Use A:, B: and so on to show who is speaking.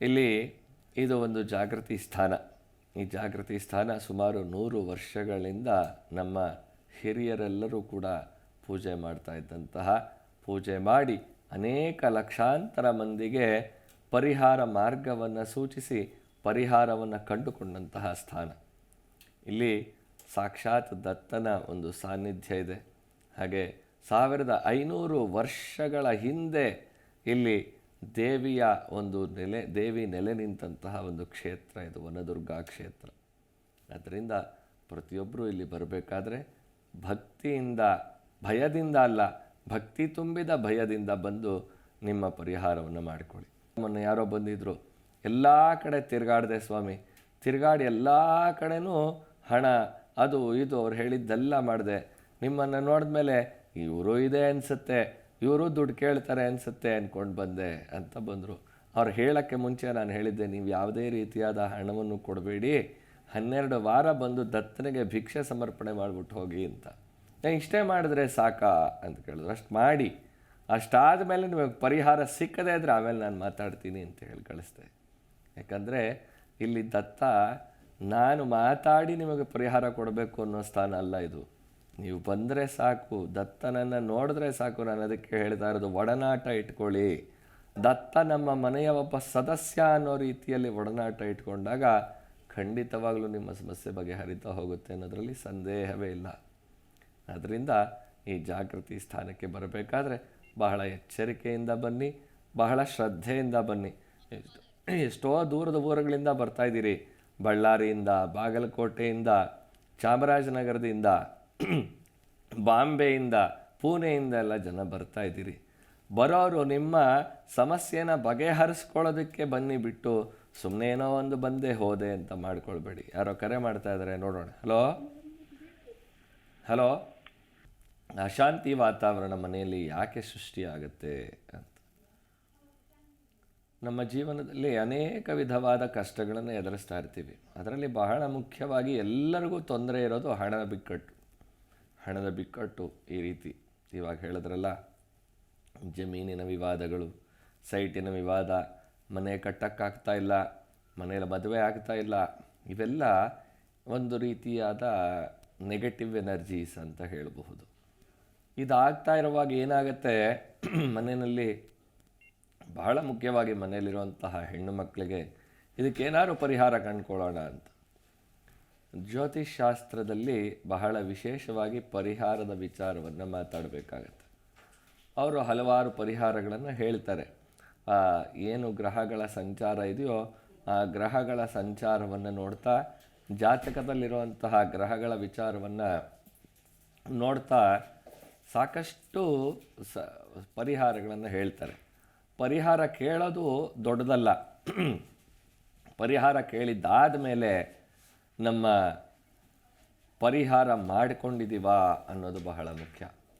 A: ಇಲ್ಲಿ ಇದು ಒಂದು ಜಾಗೃತಿ ಸ್ಥಾನ. ಈ ಜಾಗೃತಿ ಸ್ಥಾನ ಸುಮಾರು ನೂರು ವರ್ಷಗಳಿಂದ ನಮ್ಮ ಹಿರಿಯರೆಲ್ಲರೂ ಕೂಡ ಪೂಜೆ ಮಾಡ್ತಾ ಇದ್ದಂತಹ, ಪೂಜೆ ಮಾಡಿ ಅನೇಕ ಲಕ್ಷಾಂತರ ಮಂದಿಗೆ ಪರಿಹಾರ ಮಾರ್ಗವನ್ನು ಸೂಚಿಸಿ ಪರಿಹಾರವನ್ನು ಕಂಡುಕೊಂಡಂತಹ ಸ್ಥಾನ. ಇಲ್ಲಿ ಸಾಕ್ಷಾತ್ ದತ್ತನ ಒಂದು ಸಾನ್ನಿಧ್ಯ ಇದೆ. ಹಾಗೆ ಸಾವಿರದ ಐನೂರು ವರ್ಷಗಳ ಹಿಂದೆ ಇಲ್ಲಿ ದೇವಿಯ ಒಂದು ನೆಲೆ, ದೇವಿ ನೆಲೆ ನಿಂತಹ ಒಂದು ಕ್ಷೇತ್ರ ಇದು ವನದುರ್ಗಾ ಕ್ಷೇತ್ರ. ಅದರಿಂದ ಪ್ರತಿಯೊಬ್ಬರೂ ಇಲ್ಲಿ ಬರಬೇಕಾದ್ರೆ ಭಕ್ತಿಯಿಂದ, ಭಯದಿಂದ ಅಲ್ಲ, ಭಕ್ತಿ ತುಂಬಿದ ಭಯದಿಂದ ಬಂದು ನಿಮ್ಮ ಪರಿಹಾರವನ್ನು ಮಾಡಿಕೊಳ್ಳಿ. ನಮ್ಮನ್ನು ಯಾರೋ ಬಂದಿದ್ರು, ಎಲ್ಲ ಕಡೆ ತಿರುಗಾಡಿದೆ ಸ್ವಾಮಿ, ತಿರುಗಾಡಿ ಎಲ್ಲ ಕಡೆನೂ ಹಣ, ಅದು ಇದು ಅವ್ರು ಹೇಳಿದ್ದೆಲ್ಲ ಮಾಡಿದೆ. ನಿಮ್ಮನ್ನು ನೋಡಿದ್ಮೇಲೆ ಇವರು ಇದೆ ಅನಿಸುತ್ತೆ. ಇವರು ದುಡ್ಡು ಕೇಳ್ತಾರೆ ಅನಿಸುತ್ತೆ ಅಂದ್ಕೊಂಡು ಬಂದೆ ಅಂತ ಬಂದರು. ಅವ್ರು ಹೇಳೋಕ್ಕೆ ಮುಂಚೆ ನಾನು ಹೇಳಿದ್ದೆ, ನೀವು ಯಾವುದೇ ರೀತಿಯಾದ ಹಣವನ್ನು ಕೊಡಬೇಡಿ. ಹನ್ನೆರಡು ವಾರ ಬಂದು ದತ್ತನಿಗೆ ಭಿಕ್ಷೆ ಸಮರ್ಪಣೆ ಮಾಡಿಬಿಟ್ಟು ಹೋಗಿ ಅಂತ. ನಾನು ಇಷ್ಟೇ ಮಾಡಿದ್ರೆ ಸಾಕಾ ಅಂತ ಕೇಳಿದ್ರು. ಅಷ್ಟು ಮಾಡಿ. ಅಷ್ಟಾದ ಮೇಲೆ ನಿಮಗೆ ಪರಿಹಾರ ಸಿಕ್ಕದೇ ಇದ್ದರೆ ಆಮೇಲೆ ನಾನು ಮಾತಾಡ್ತೀನಿ ಅಂತ ಹೇಳಿ ಕಳಿಸ್ದೆ. ಯಾಕಂದರೆ ಇಲ್ಲಿ ದತ್ತ, ನಾನು ಮಾತಾಡಿ ನಿಮಗೆ ಪರಿಹಾರ ಕೊಡಬೇಕು ಅನ್ನೋ ಸ್ಥಾನ ಅಲ್ಲ ಇದು. ನೀವು ಬಂದರೆ ಸಾಕು, ದತ್ತನನ್ನು ನೋಡಿದ್ರೆ ಸಾಕು, ನಾನು ಅದಕ್ಕೆ ಹೇಳ್ತಾ ಇರೋದು ಒಡನಾಟ ಇಟ್ಕೊಳ್ಳಿ. ದತ್ತ ನಮ್ಮ ಮನೆಯ ಒಬ್ಬ ಸದಸ್ಯ ಅನ್ನೋ ರೀತಿಯಲ್ಲಿ ಒಡನಾಟ ಇಟ್ಕೊಂಡಾಗ ಖಂಡಿತವಾಗಲೂ ನಿಮ್ಮ ಸಮಸ್ಯೆ ಬಗೆಹರಿತಾ ಹೋಗುತ್ತೆ ಅನ್ನೋದರಲ್ಲಿ ಸಂದೇಹವೇ ಇಲ್ಲ. ಆದ್ದರಿಂದ ಈ ಜಾಗೃತಿ ಸ್ಥಾನಕ್ಕೆ ಬರಬೇಕಾದ್ರೆ ಬಹಳ ಎಚ್ಚರಿಕೆಯಿಂದ ಬನ್ನಿ, ಬಹಳ ಶ್ರದ್ಧೆಯಿಂದ ಬನ್ನಿ. ಎಷ್ಟು- ದೂರದ ಊರುಗಳಿಂದ ಬರ್ತಾ ಇದ್ದೀರಿ. ಬಳ್ಳಾರಿಯಿಂದ, ಬಾಗಲಕೋಟೆಯಿಂದ, ಚಾಮರಾಜನಗರದಿಂದ ಬಾಂಬೆಯಿಂದ ಪುಣೆಯಿಂದ ಎಲ್ಲ ಜನ ಬರ್ತಾ ಇದ್ದೀರಿ. ಬರೋರು ನಿಮ್ಮ ಸಮಸ್ಯೆನ ಬಗೆಹರಿಸ್ಕೊಳ್ಳೋದಕ್ಕೆ ಬನ್ನಿ ಬಿಟ್ಟು ಸುಮ್ಮನೆ ಏನೋ ಒಂದು ಬಂದೇ ಹೋದೆ ಅಂತ ಮಾಡ್ಕೊಳ್ಬೇಡಿ. ಯಾರೋ ಕರೆ ಮಾಡ್ತಾ ಇದ್ದಾರೆ ನೋಡೋಣ. ಹಲೋ? ಹಲೋ? ಅಶಾಂತಿ ವಾತಾವರಣ ಮನೆಯಲ್ಲಿ ಯಾಕೆ ಸೃಷ್ಟಿಯಾಗುತ್ತೆ ಅಂತ. ನಮ್ಮ ಜೀವನದಲ್ಲಿ ಅನೇಕ ವಿಧವಾದ ಕಷ್ಟಗಳನ್ನು ಎದುರಿಸ್ತಾ ಇರ್ತೀವಿ. ಅದರಲ್ಲಿ ಬಹಳ ಮುಖ್ಯವಾಗಿ ಎಲ್ಲರಿಗೂ ತೊಂದರೆ ಇರೋದು ಹಣದ ಬಿಕ್ಕಟ್ಟು. ಹಣದ ಬಿಕ್ಕಟ್ಟು ಈ ರೀತಿ. ಇವಾಗ ಹೇಳಿದ್ರಲ್ಲ, ಜಮೀನಿನ ವಿವಾದಗಳು, ಸೈಟಿನ ವಿವಾದ, ಮನೆ ಕಟ್ಟಕ್ಕಾಗ್ತಾ ಇಲ್ಲ, ಮನೆಯಲ್ಲಿ ಮದುವೆ ಆಗ್ತಾ ಇಲ್ಲ, ಇವೆಲ್ಲ ಒಂದು ರೀತಿಯಾದ ನೆಗೆಟಿವ್ ಎನರ್ಜೀಸ್ ಅಂತ ಹೇಳಬಹುದು. ಇದಾಗ್ತಾ ಇರುವಾಗ ಏನಾಗುತ್ತೆ, ಮನೆಯಲ್ಲಿ ಬಹಳ ಮುಖ್ಯವಾಗಿ ಮನೆಯಲ್ಲಿರುವಂತಹ ಹೆಣ್ಣು ಮಕ್ಕಳಿಗೆ ಇದಕ್ಕೇನಾದ್ರು ಪರಿಹಾರ ಕಂಡುಕೊಳ್ಳೋಣ ಅಂತ. ಜ್ಯೋತಿಷ್ ಶಾಸ್ತ್ರದಲ್ಲಿ ಬಹಳ ವಿಶೇಷವಾಗಿ ಪರಿಹಾರದ ವಿಚಾರವನ್ನು ಮಾತಾಡಬೇಕಾಗತ್ತೆ. ಅವರು ಹಲವಾರು ಪರಿಹಾರಗಳನ್ನು ಹೇಳ್ತಾರೆ. ಏನು ಗ್ರಹಗಳ ಸಂಚಾರ ಇದೆಯೋ ಆ ಗ್ರಹಗಳ ಸಂಚಾರವನ್ನು ನೋಡ್ತಾ, ಜಾತಕದಲ್ಲಿರುವಂತಹ ಗ್ರಹಗಳ ವಿಚಾರವನ್ನು ನೋಡ್ತಾ ಸಾಕಷ್ಟು ಸ, ಪರಿಹಾರಗಳನ್ನು ಹೇಳ್ತಾರೆ. ಪರಿಹಾರ ಕೇಳೋದು ದೊಡ್ಡದಲ್ಲ. ಪರಿಹಾರ ಕೇಳಿದ್ದಾದ ಮೇಲೆ ನಮ್ಮ ಪರಿಹಾರ ಮಾಡಿಕೊಂಡಿದ್ದೀವಾ ಅನ್ನೋದು ಬಹಳ ಮುಖ್ಯ.